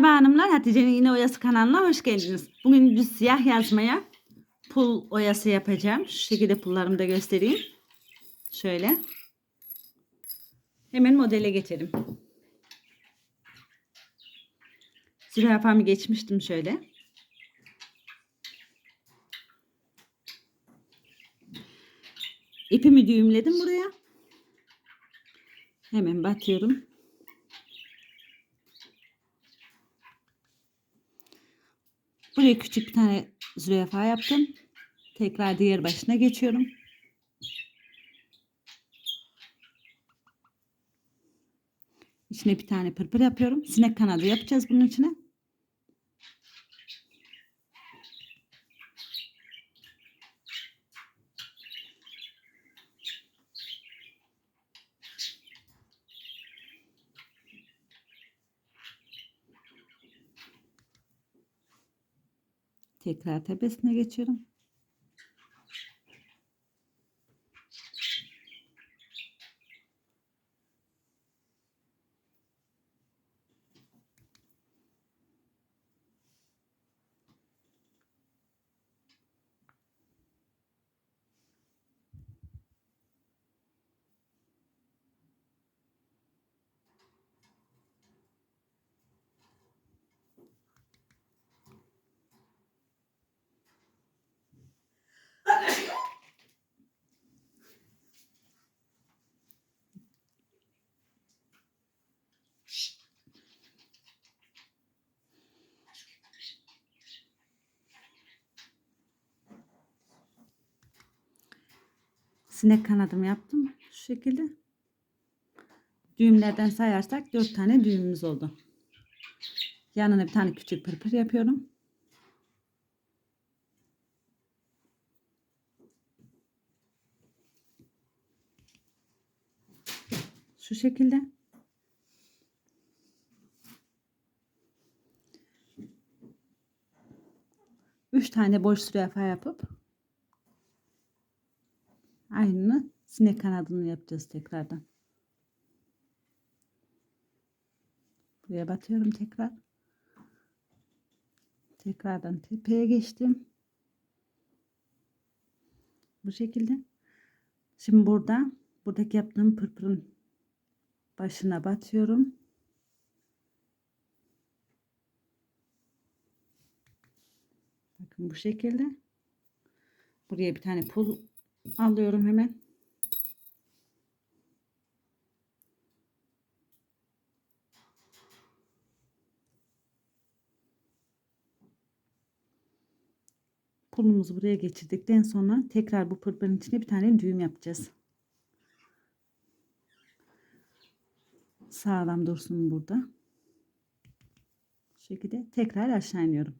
Merhaba hanımlar, Hatice'nin yine oyası kanalına hoş geldiniz. Bugün düz siyah yazmaya pul oyası yapacağım. Şu şekilde pullarımı da göstereyim. Şöyle. Hemen modele geçelim. Zürafamı geçmiştim şöyle. İpimi düğümledim buraya. Hemen batıyorum. Buraya küçük bir tane zürafa yaptım. Tekrar diğer başına geçiyorum. İçine bir tane pırpır yapıyorum. Sinek kanadı yapacağız bunun içine. Tekrar tepesine geçiyorum. Sinek kanadım yaptım. Şu şekilde. Düğümlerden sayarsak 4 tane düğümümüz oldu. Yanına bir tane küçük pırpır yapıyorum. Şu şekilde. Üç tane boş zürafa yapıp aynını sinek kanadını yapacağız tekrardan. Buraya batıyorum tekrar. Tekrardan tepeye geçtim. Bu şekilde. Şimdi burada buradaki yaptığım pırpırın başına batıyorum. Bakın bu şekilde. Buraya bir tane pul alıyorum hemen. Pulumuzu buraya geçirdikten sonra tekrar bu pırpırın içine bir tane düğüm yapacağız. Sağlam dursun burada. Bu şekilde tekrar aşağı iniyorum.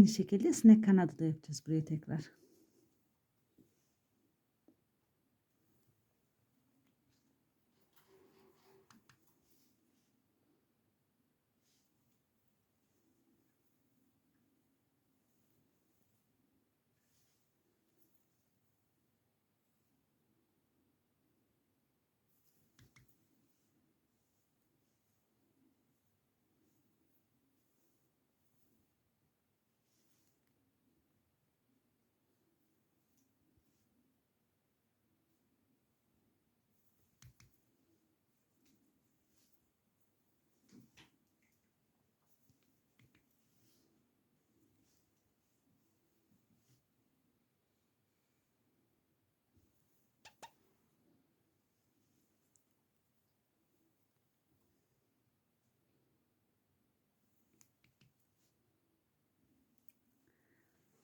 Aynı şekilde sinek kanadı da yapacağız buraya tekrar.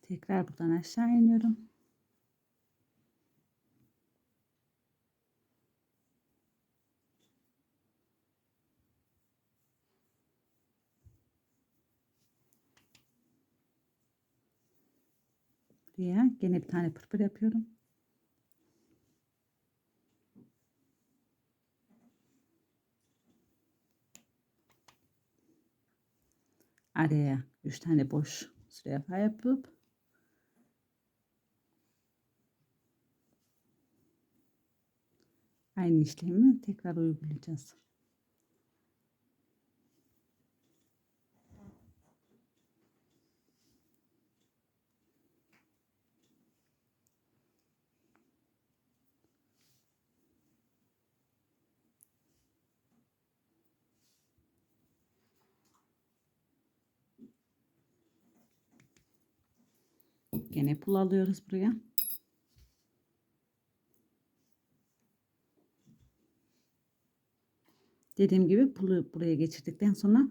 Tekrar buradan aşağı iniyorum. Buraya gene bir tane pırpır yapıyorum. Araya 3 tane boş zürafa yapıp Aynı işlemi tekrar uygulayacağız. Gene pul alıyoruz buraya. Dediğim gibi pulu buraya geçirdikten sonra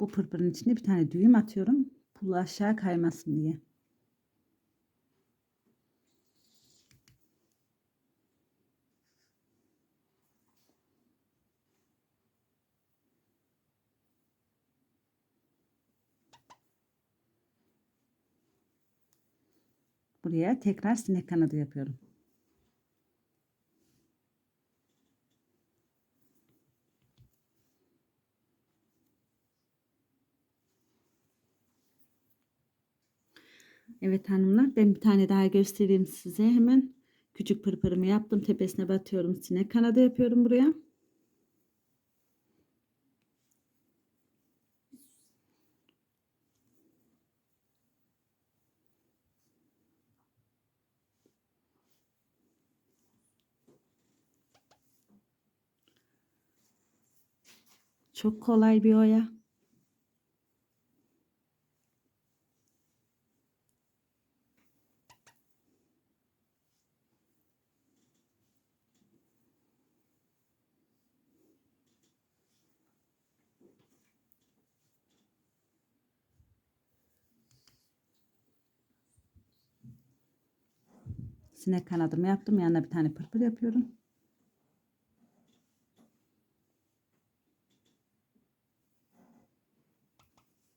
bu pırpırın içine bir tane düğüm atıyorum. Pulu aşağı kaymasın diye. Buraya tekrar sinek kanadı yapıyorum. Evet hanımlar ben bir tane daha göstereyim size hemen. Küçük pırpırımı yaptım. Tepesine batıyorum. Sinek kanadı yapıyorum buraya. Çok kolay bir oya. Sinek kanadımı yaptım. Yanına bir tane pırpır yapıyorum.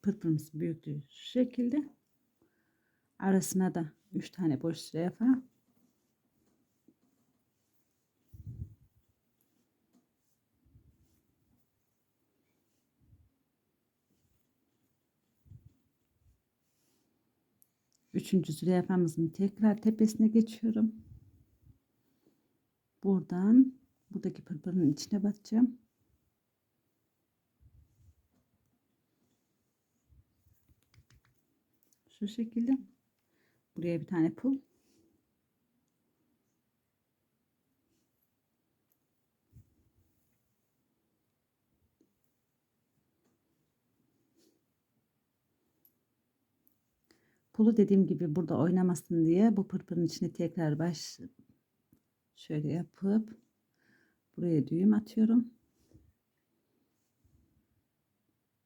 Pırpırımızın büyüklüğü şu şekilde. Arasına da 3 tane boş zürafa. Üçüncü zürafamızın tekrar tepesine geçiyorum. Buradan buradaki pırpırın içine batacağım. Şu şekilde. Buraya bir tane pul. Pulu dediğim gibi burada oynamasın diye bu pırpırın içine tekrar baş şöyle yapıp buraya düğüm atıyorum.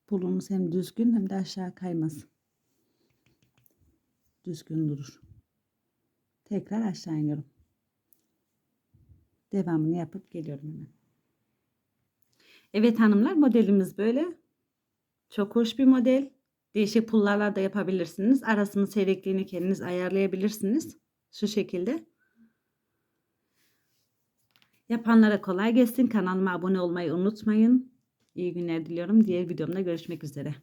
Pulumuz hem düzgün hem de aşağı kaymasın. Düzgün durur. Tekrar aşağı iniyorum. Devamını yapıp geliyorum hemen. Evet hanımlar modelimiz böyle. Çok hoş bir model. Değişik pullarla da yapabilirsiniz. Arasının seyrekliğini kendiniz ayarlayabilirsiniz. Şu şekilde. Yapanlara kolay gelsin. Kanalıma abone olmayı unutmayın. İyi günler diliyorum. Diğer videomda görüşmek üzere.